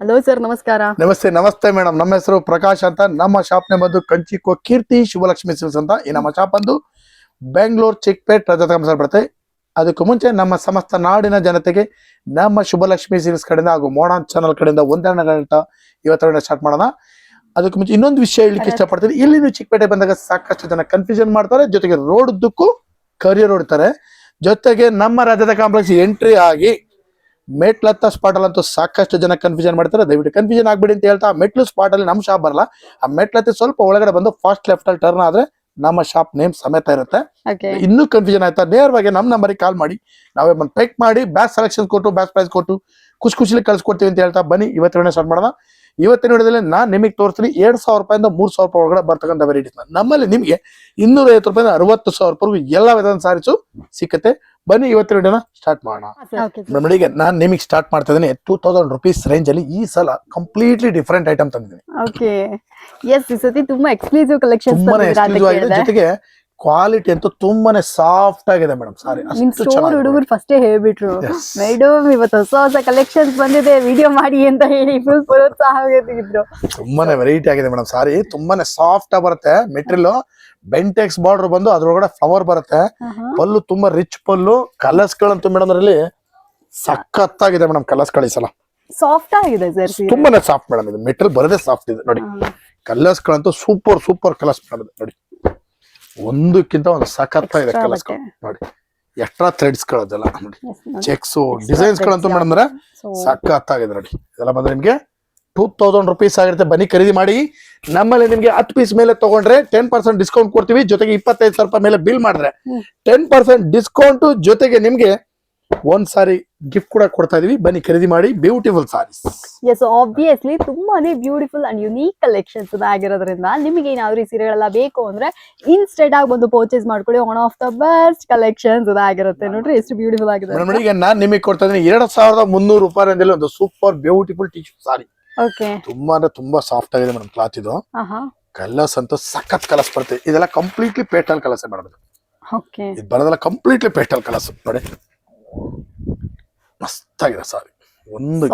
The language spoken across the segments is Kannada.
ಹಲೋ ಸರ್ ನಮಸ್ಕಾರ. ನಮಸ್ತೆ ನಮಸ್ತೆ ಮೇಡಮ್ ನಮ್ಮ ಹೆಸರು ಪ್ರಕಾಶ್ ಅಂತ. ನಮ್ಮ ಶಾಪ್ ನೇ ಬಂದು ಕಂಚಿಕೋ ಕೀರ್ತಿ ಶಿವಲಕ್ಷ್ಮಿ ಸಿಲ್ಸ್ ಅಂತ. ಈ ನಮ್ಮ ಶಾಪ್ ಬಂದು ಬೆಂಗಳೂರು ಚಿಕ್ಕಪೇಟ್ ರಜತ ಕಂಪನಿ ಬರುತ್ತೆ. ಅದಕ್ಕೂ ಮುಂಚೆ ನಮ್ಮ ಸಮಸ್ತ ನಾಡಿನ ಜನತೆಗೆ ನಮ್ಮ ಶುಭಲಕ್ಷ್ಮಿ ಸಿಲ್ಸ್ ಕಡೆಯಿಂದ ಹಾಗೂ ಮೋಡನ್ ಚಾನಲ್ ಕಡೆಯಿಂದ ಒಂದೆರಡು ಗಂಟೆ ಇವತ್ತರ ಸ್ಟಾರ್ಟ್ ಮಾಡೋಣ. ಅದಕ್ಕೂ ಮುಂಚೆ ಇನ್ನೊಂದು ವಿಷಯ ಹೇಳಲಿಕ್ಕೆ ಇಷ್ಟಪಡ್ತೀನಿ. ಇಲ್ಲಿ ನೀವು ಚಿಕ್ಕಪೇಟೆ ಬಂದಾಗ ಸಾಕಷ್ಟು ಜನ ಕನ್ಫ್ಯೂಷನ್ ಮಾಡ್ತಾರೆ. ಜೊತೆಗೆ ರೋಡ್ ಉದ್ದಕ್ಕೂ ಕರಿಯರ್ ಹೊಡ್ತಾರೆ ಜೊತೆಗೆ ನಮ್ಮ ರಜತ ಕಾಂಪ್ಲೆಕ್ಸ್ ಎಂಟ್ರಿ ಆಗಿ ಮೆಟ್ಲತ್ತ ಸ್ಪಾಟ್ ಅಂತೂ ಸಾಕಷ್ಟು ಜನ ಕನ್ಫ್ಯೂಷನ್ ಮಾಡ್ತಾರೆ. ದಯವಿಟ್ಟು ಕನ್ಫ್ಯೂಷನ್ ಆಗ್ಬಿಡಿ ಅಂತ ಹೇಳ್ತಾ ಆ ಮೆಟ್ಲು ಸ್ಪಾಟ್ ಅಲ್ಲಿ ನಮ್ಮ ಶಾಪ್ ಬರಲ್ಲ. ಆ ಮೆಟ್ಲತ್ತಿ ಸ್ವಲ್ಪ ಒಳಗಡೆ ಬಂದು ಫಾಸ್ಟ್ ಲೆಫ್ಟ್ ಅಲ್ಲಿ ಟರ್ನ್ ಆದ್ರೆ ನಮ್ಮ ಶಾಪ್ ನೇಮ್ ಸಮೇತ ಇರುತ್ತೆ. ಇನ್ನೂ ಕನ್ಫ್ಯೂಷನ್ ಆಯ್ತಾ? ನೇರವಾಗಿ ನಮ್ಮ ನಂಬರಿಗೆ ಕಾಲ್ ಮಾಡಿ. ನಾವೇ ಬಂದು ಪೆಕ್ ಮಾಡಿ ಬ್ಯಾಸ್ ಸೆಲೆಕ್ಷನ್ ಕೊಟ್ಟು ಬ್ಯಾಸ್ ಪ್ರೈಸ್ ಕೊಟ್ಟು ಖುಷಿ ಖುಷಿಲಿ ಕಳ್ಸಿಕೊಡ್ತೀವಿ ಅಂತ ಹೇಳ್ತಾ ಬನ್ನಿ. ಇವತ್ತಿನ ಸ್ಟಾರ್ಟ್ ಮಾಡೋಣ. ಇವತ್ತಿನ ವಿಡಿಯೋದಲ್ಲಿ ನಾನು ನಿಮಗೆ ತೋರಿಸ್ತೀನಿ. ಎರಡ್ ಸಾವಿರ ರೂಪಾಯಿಂದ ಮೂರ್ ಸಾವಿರ ರೂಪಾಯಿ ಒಳಗಡೆ ಬರ್ತಕ್ಕಂಥ ವೆರೈಟೀಸ್ನ ನಮ್ಮಲ್ಲಿ ನಿಮಗೆ ಇನ್ನೂರೈವತ್ತು ರೂಪಾಯಿಂದ ಅರವತ್ತು ಸಾವಿರ ರೂಪಾಯಿ ಎಲ್ಲ ವಿಧದ ಸಾರಿಸು ಸಿಕ್ಕತ್ತೆ. ಬನ್ನಿ ಇವತ್ತಿನ ವಿಡಿಯೋನ ಸ್ಟಾರ್ಟ್ ಮಾಡೋಣ. ಓಕೆ ಮೇಡಮ್ ನಾನು ನಿಮಗೆ ಸ್ಟಾರ್ಟ್ ಮಾಡ್ತಾ ಇದ್ದೀನಿ. ಟೂ ತೌಸಂಡ್ ರುಪೀಸ್ ರೇಂಜ್ ಅಲ್ಲಿ ಈ ಸಲ ಕಂಪ್ಲೀಟ್ಲಿ ಡಿಫ್ರೆಂಟ್ ಐಟಮ್ ತಂದಿದ್ದೀನಿ. ಓಕೆ ಎಸ್ ಈ ಸತಿ ತುಂಬಾ ಎಕ್ಸ್ಕ್ಲೂಸಿವ್ ಕಲೆಕ್ಷನ್ ತುಂಬಾನೇ ಎಕ್ಸ್ಕ್ಲೂಸಿವ್ ಆಗಿದೆ. ಜೊತೆಗೆ ಕ್ವಾಲಿಟಿ ಅಂತೂ ತುಂಬಾನೇ ಸಾಫ್ಟ್ ಆಗಿದೆ ಮೇಡಮ್ ಸಾರಿ ಸ್ಟೋರ್ ಹುಡುಗರು ಫಸ್ಟೇ ಹೇಳ್ಬಿಟ್ರು. ಮೇಡಮ್ ಇವತ್ತು ಹೊಸ ಹೊಸ ಕಲೆಕ್ಷನ್ಸ್ ಬಂದಿದೆ ವಿಡಿಯೋ ಮಾಡಿ ಅಂತ ಹೇಳಿ ಫುಲ್ ಪ್ರೋತ್ಸಾಹ ತುಂಬಾನೇ ವೆರೈಟಿ ಆಗಿದೆ ಮೇಡಮ್ ಸಾರಿ ತುಂಬಾನೇ ಸಾಫ್ಟ್ ಆಗಿ ಬರುತ್ತೆ ಮೆಟೀರಿಯಲ್ ಬೆಂಟೆಕ್ಸ್ ಬಾರ್ಡರ್ ಬಂದು ಅದ್ರೊಳಗಡೆ ಫ್ಲವರ್ ಬರುತ್ತೆ. ಪಲ್ಲು ತುಂಬಾ ರಿಚ್ ಪಲ್ಲು. ಕಲರ್ಸ್ ಗಳಂತೂ ಮೇಡಮ್ ಅದರಲ್ಲಿ ಸಖತ್ತಾಗಿದೆ ಮೇಡಮ್ ಕಲರ್ಸ್ಗಳು ಈ ಸಲ. ಸಾಫ್ಟ್ ಆಗಿದೆ ಸರ್. ತುಂಬಾನೇ ಸಾಫ್ಟ್ ಮೇಡಮ್ ಇದು. ಮೆಟೀರಿಯಲ್ ಬರೋದೇ ಸಾಫ್ಟ್ ಇದೆ. ನೋಡಿ ಕಲರ್ಸ್ ಗಳಂತೂ ಸೂಪರ್ ಸೂಪರ್ ಕಲರ್ಸ್ ಮೇಡಮ್ ನೋಡಿ. ಒಂದಕ್ಕಿಂತ ಒಂದು ಸಖತ್ತಾಗಿದೆ ಇದೆ ಕೆಲಸ ನೋಡಿ. ಎಕ್ಸ್ಟ್ರಾ ಥ್ರೆಡ್ಸ್ ಗಳದೆಲ್ಲ ನೋಡಿ. ಚೆಕ್ಸ್ ಡಿಸೈನ್ಸ್ ಗಳಂತೂ ಮೇಡಮ್ ಅಂದ್ರೆ ಸಖತ್ತಾಗಿದೆ ನೋಡಿ. ಇದೆಲ್ಲ ಬಂದ್ರೆ ನಿಮ್ಗೆ ಟೂ ತೌಸಂಡ್ ರುಪೀಸ್ ಆಗಿರುತ್ತೆ. ಬನ್ನಿ ಖರೀದಿ ಮಾಡಿ. ನಮ್ಮಲ್ಲಿ ನಿಮ್ಗೆ ಹತ್ತು ಪೀಸ್ ಮೇಲೆ ತಗೊಂಡ್ರೆ ಟೆನ್ ಪರ್ಸೆಂಟ್ ಡಿಸ್ಕೌಂಟ್ ಕೊಡ್ತೀವಿ. ಜೊತೆಗೆ ಇಪ್ಪತ್ತೈದು ಸಾವಿರ ರೂಪಾಯಿ ಮೇಲೆ ಬಿಲ್ ಮಾಡಿದ್ರೆ. ಟೆನ್ ಪರ್ಸೆಂಟ್ ಡಿಸ್ಕೌಂಟ್ ಜೊತೆಗೆ ನಿಮ್ಗೆ ಒಂದ್ ಸಾರಿ ಗಿಫ್ಟ್ ಕೂಡ ಕೊಡ್ತಾ ಇದೀವಿ. ಬನ್ನಿ ಖರೀದಿ ಮಾಡಿ. ಬ್ಯೂಟಿಫುಲ್ ಸಾರೀಸ್ ಎಸ್ ಆಬ್ವಿಯಸ್ಲಿ ತುಂಬಾನೇ ಬ್ಯೂಟಿಫುಲ್ ಅಂಡ್ ಯುನೀಕ್ ಕಲೆಕ್ಷನ್ಸ್ ಆಗಿರೋದ್ರಿಂದ ನಿಮಗೆ ಏನಾದ್ರು ಈ ಸೀರೆಗಳೆಲ್ಲ ಬೇಕು ಅಂದ್ರೆ ಇನ್ಸ್ಟೆಂಟ್ ಆಗಿ ಬಂದು ಪರ್ಚೇಸ್ ಮಾಡ್ಕೊಳ್ಳಿ. One of the best collections ಆಗಿರುತ್ತೆ. ನೋಡ್ರಿ ಎಷ್ಟು ಬ್ಯೂಟಿಫುಲ್ ಆಗಿದೆ ಈಗ ನಾನ್ ನಿಮಗೆ ಕೊಡ್ತಾ ಇದ್ದೀನಿ. ಎರಡ್ ಸಾವಿರದ ಮುನ್ನೂರು ರೂಪಾಯಿ ಒಂದು super beautiful T shirt sari okay ತುಂಬಾ ಅಂದ್ರೆ ತುಂಬಾ ಸಾಫ್ಟ್ ಆಗಿದೆ ಮೇಡಮ್ ಕ್ಲಾತ್ ಇದು. ಕಲರ್ಸ್ ಅಂತೂ ಸಖತ್ ಕಲರ್ಸ್ ಬರುತ್ತೆ. ಇದೆಲ್ಲ ಕಂಪ್ಲೀಟ್ಲಿ ಪೇಟಲ್ ಕಲರ್ಸ್ ಮಾಡೋದು ಓಕೆ ಇದು. ಬರೋದಲ್ಲ ಕಂಪ್ಲೀಟ್ಲಿ ಪೇಟಲ್ ಕಲರ್ಸ್ ನೋಡಿ ಮಸ್ತಾಗಿದೆ ಸಾರಿ. ಒಂದು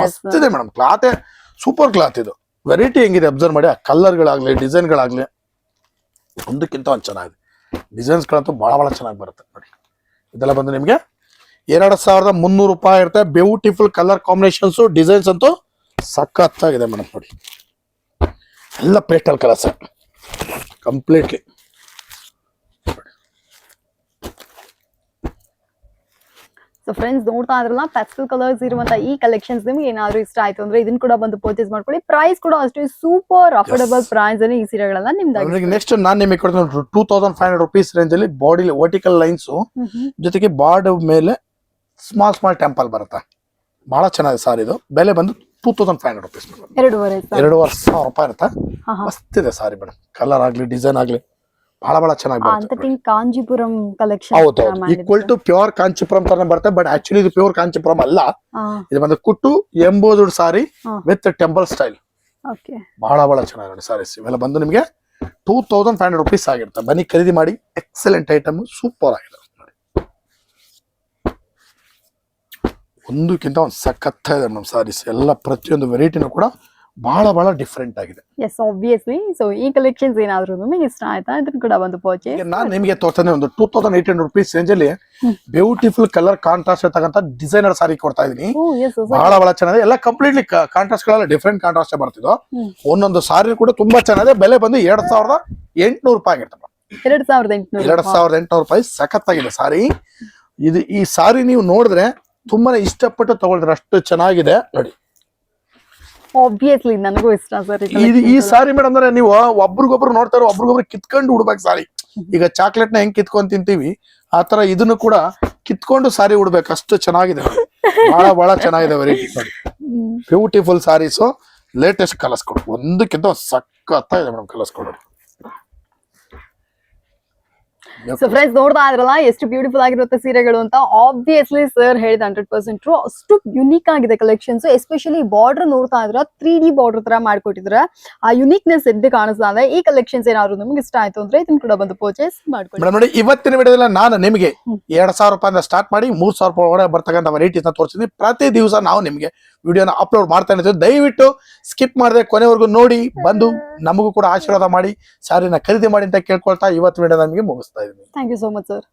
ಮಸ್ತ್. ಇದೆ ಮೇಡಮ್. ಕ್ಲಾತ್ ಸೂಪರ್ ಕ್ಲಾತ್ ಇದು. ವೆರೈಟಿ ಹೆಂಗಿದೆ ಅಬ್ಸರ್ವ್ ಮಾಡಿ. ಆ ಕಲರ್ಗಳಾಗಲಿ ಡಿಸೈನ್ಗಳಾಗಲಿ ಒಂದಕ್ಕಿಂತ ಒಂದು ಚೆನ್ನಾಗಿದೆ. ಡಿಸೈನ್ಸ್ಗಳಂತೂ ಭಾಳ ಭಾಳ ಚೆನ್ನಾಗಿ ಬರುತ್ತೆ ನೋಡಿ. ಇದೆಲ್ಲ ಬಂದು ನಿಮಗೆ ಎರಡು ಸಾವಿರದ ಮುನ್ನೂರು ರೂಪಾಯಿ ಇರುತ್ತೆ. ಬ್ಯೂಟಿಫುಲ್ ಕಲರ್ ಕಾಂಬಿನೇಷನ್ಸು ಡಿಸೈನ್ಸ್ ಅಂತೂ ಸಖತ್ತಾಗಿದೆ ಮೇಡಮ್ ನೋಡಿ. ಎಲ್ಲ pastel colours completely so friends ನೋಡ್ತಾ ಇದ್ರಲ್ಲ ಪ್ಯಾಸ್ಟಲ್ ಕಲರ್ಸ್ ಇರುವಂತ ಈ ಕಲೆಕ್ಷನ್ಸ್ ನಿಮ್ಗೆ ಏನಾದ್ರು ಇಷ್ಟ ಆಯ್ತು ಅಂದ್ರೆ ಇದನ್ನ ಕೂಡ ಬಂದು ಪರ್ಚೇಸ್ ಮಾಡ್ಕೊಳ್ಳಿ. ಪ್ರೈಸ್ ಕೂಡ ಅಷ್ಟೇ ಸೂಪರ್ ಅಫೋರ್ಡಬಲ್ ಪ್ರೈಸ್ ಅಲ್ಲಿ ಈ ಸೀರೆಗಳೆಲ್ಲ ನಿಮ್ದು ನೆಕ್ಸ್ಟ್ ನಾನು ನಿಮಗೆ ಕೊಡ್ತೀನಿ two thousand five hundred rupees range ಅಲ್ಲಿ ಬಾಡಿ ವರ್ಟಿಕಲ್ ಲೈನ್ಸ್ ಜೊತೆಗೆ ಬಾರ್ಡ್ ಮೇಲೆ ಸ್ಮಾಲ್ ಸ್ಮಾಲ್ ಟೆಂಪಲ್ ಬರುತ್ತೆ. ಬಹಳ ಚೆನ್ನಾಗಿದೆ ಸರ್ ಇದು. ಬೆಲೆ ಬಂದು two thousand five hundred rupees ಎರಡೂವರೆ ಸಾವಿರ. ಎರಡೂವರೆ ಸಾವಿರ ರೂಪಾಯಿ ಇರುತ್ತೆ. ಮಸ್ತ್ ಇದೆ ಸಾರಿ ಮೇಡಮ್. ಕಲರ್ ಆಗ್ಲಿ ಡಿಸೈನ್ ಆಗ್ಲಿ. ಬಹಳ ಬಹಳ ಚೆನ್ನಾಗಿ ಬರುತ್ತೆ ಕಾಂಜಿಪುರಂ ಕಲೆಕ್ಷನ್ ಹೌದು ಈಕ್ವಲ್ ಟು ಪ್ಯೂರ್ ಕಾಂಚಿಪುರಂ ತರ ಬರುತ್ತೆ ಬಟ್ ಆಕ್ಚುಲಿ ಇದು ಪ್ಯೂರ್ ಕಾಂಚಿಪುರಂ ಅಲ್ಲ. ಇದು ಬಂದು ಕುಟ್ಟು ಎಂಬುದು ಸಾರಿ. ವಿತ್ ಟೆಂಪಲ್ ಸ್ಟೈಲ್ ಬಹಳ ಬಹಳ ಚೆನ್ನಾಗಿದೆ ಸಾರೀಸ್ ಇವೆಲ್ಲ ಬಂದು ನಿಮಗೆ two thousand five hundred rupees ಆಗಿರುತ್ತೆ. ಬನ್ನಿ ಖರೀದಿ ಮಾಡಿ ಎಕ್ಸಲೆಂಟ್ ಐಟಮ್ ಸೂಪರ್ ಆಗಿದೆ ಒಂದಕ್ಕಿಂತ ಒಂದು ಇದೆ ಮೇಡಮ್ ಸಾರೀಸ್ ಎಲ್ಲ ಪ್ರತಿಯೊಂದು ವೆರೈಟಿನೂ ಕೂಡ ಬಹಳ ಬಹಳ ಡಿಫ್ರೆಂಟ್ ಆಗಿದೆ. ಎಸ್ ಆಬ್ವಿಯಸ್ಲಿ ಸೊ ಈ ಕಲೆಕ್ಷನ್ಸ್ ಏನಾದ್ರು ನಿಮಗೆ ಇಷ್ಟ ಆಯ್ತಾ? ಇದನ್ನ ಕೂಡ ಒಂದು ಪರ್ಚೇಸ್ ನಾನು ನಿಮಗೆ ತೋರಿಸ್ತೇನೆ ಒಂದು two thousand eight hundred rupees range ಅಲ್ಲಿ ಬ್ಯೂಟಿಫುಲ್ ಕಲರ್ ಕಾಂಟ್ರಾಸ್ಟ್ ಇರ್ತಕ್ಕಂಥ ಡಿಸೈನರ್ ಸಾರಿ ಕೊಡ್ತಾ ಇದೀನಿ. ಎಸ್ ಬಹಳ ಬಹಳ ಚೆನ್ನಾಗಿದೆ. ಎಲ್ಲ ಕಂಪ್ಲೀಟ್ಲಿ ಕಾಂಟ್ರಾಸ್ಟ್ ಗಳೆಲ್ಲ ಡಿಫ್ರೆಂಟ್ ಕಾಂಟ್ರಾಸ್ಟ್ ಬರ್ತಿದ್ದು. ಒಂದೊಂದು ಸಾರಿ ಕೂಡ ತುಂಬಾ ಚೆನ್ನಾಗಿದೆ. ಬೆಲೆ ಬಂದು ಎರಡ್ ಸಾವಿರದ ಎಂಟುನೂರು ರೂಪಾಯಿ ಆಗಿರ್ತಪ್ಪ ಎರಡ್ ಸಾವಿರದ ಎಂಟುನೂರು ಎರಡ್ ಸಾವಿರದ ಎಂಟುನೂರು ರೂಪಾಯಿ ಸಖತ್ತಾಗಿದೆ ಸಾರಿ ಇದು ಈ ಸಾರಿ ನೀವು ನೋಡಿದ್ರೆ ತುಂಬಾನೇ ಇಷ್ಟಪಟ್ಟು ತಗೊಳ್ತಾರೆ. ಅಷ್ಟು ಚೆನ್ನಾಗಿದೆ. ನೋಡಿ. ಆಬ್ವಿಯಸ್ಲಿ ನನಗೂ ಇಷ್ಟ ಸರ್ ಇದು ಈ ಸಾರಿ ಮೇಡಮ್ ಅಂದ್ರೆ ನೀವು ಒಬ್ರಿಗೊಬ್ರು ನೋಡ್ತಾರೋ ಒಬ್ರಿಗೊಬ್ರು ಕಿತ್ಕೊಂಡು ಉಡ್ಬೇಕು ಸಾರಿ. ಈಗ ಚಾಕ್ಲೇಟ್ನ ಹೆಂಗ್ ಕಿತ್ಕೊಂಡ್ ತಿಂತೀವಿ ಆ ತರ ಇದನ್ನು ಕೂಡ ಕಿತ್ಕೊಂಡು ಸಾರಿ ಉಡ್ಬೇಕು. ಅಷ್ಟು ಚೆನ್ನಾಗಿದೆ ಬಹಳ ಬಹಳ ಚೆನ್ನಾಗಿದೆ variety beautiful sarees latest colours ಕೊಡು. ಒಂದಕ್ಕಿಂತ ಒಂದ್ ಸಖತ್ತಾಗಿದೆ ಮೇಡಮ್ ಕಲರ್ಸ್ ಕೊಡು ಸೊ ಫ್ರೆಂಡ್ಸ್ ನೋಡ್ತಾ ಇದ್ರಲ್ಲ ಎಷ್ಟು ಬ್ಯೂಟಿಫುಲ್ ಆಗಿರುತ್ತೆ ಸೀರೆಗಳು ಅಂತ. ಆಬ್ವಿಯಸ್ಲಿ ಸರ್ ಹೇಳಿದ ಹಂಡ್ರೆಡ್ ಪರ್ಸೆಂಟ್ ಟ್ರೂ ಅಷ್ಟು ಯುನೀಕ್ ಆಗಿದೆ ಕಲೆಕ್ಷನ್ಸ್ ಎಸ್ಪೆಷಲಿ ಬಾರ್ಡರ್ ನೋಡ್ತಾ ಇದ್ರ ತ್ರೀ ಡಿ ಬಾರ್ಡರ್ ತರ ಮಾಡ್ಕೊಟ್ಟಿದ್ರೆ ಆ ಯುನೀಕ್ನೆಸ್ ಎದ್ದು ಕಾಣಿಸ್ತಾ ಇದೆ. ಈ ಕಲೆಕ್ಷನ್ಸ್ ಏನಾದ್ರು ನಿಮ್ಗೆ ಇಷ್ಟ ಆಯ್ತು ಅಂದ್ರೆ ಇದನ್ನ ಕೂಡ ಬಂದು ಪರ್ಚೇಸ್ ಮಾಡ್ಕೊಂಡು ನೋಡಿ ಇವತ್ತಿನ ವಿಡಿಯೋದಲ್ಲಿ ನಾನು ನಿಮಗೆ ಎರಡ್ ಸಾವಿರ ರೂಪಾಯಿಂದ ಸ್ಟಾರ್ಟ್ ಮಾಡಿ ಮೂರ್ ಸಾವಿರ ರೂಪಾಯಿ ಒಳಗಡೆ ಬರ್ತಕ್ಕಂಥ ವೆರೈಟೀಸ್ನ ತೋರಿಸಿದ್ವಿ ಪ್ರತಿ ದಿವಸ ನಾವು ನಿಮಗೆ ವಿಡಿಯೋನ ಅಪ್ಲೋಡ್ ಮಾಡ್ತಾ ಇರ್ತೀವಿ ದಯವಿಟ್ಟು ಸ್ಕಿಪ್ ಮಾಡದೆ ಕೊನೆವರೆಗೂ ನೋಡಿ, ಬಂದು ನಮಗೂ ಕೂಡ ಆಶೀರ್ವಾದ ಮಾಡಿ, ಸಾರಿನ ಖರೀದಿ ಮಾಡಿ ಅಂತ ಕೇಳ್ಕೊಳ್ತಾ ಇವತ್ತು ವಿಡಿಯೋ ನಮಗೆ ಮುಗಿಸ್ತಾ ಇದ್ದೀನಿ. Thank you so much sir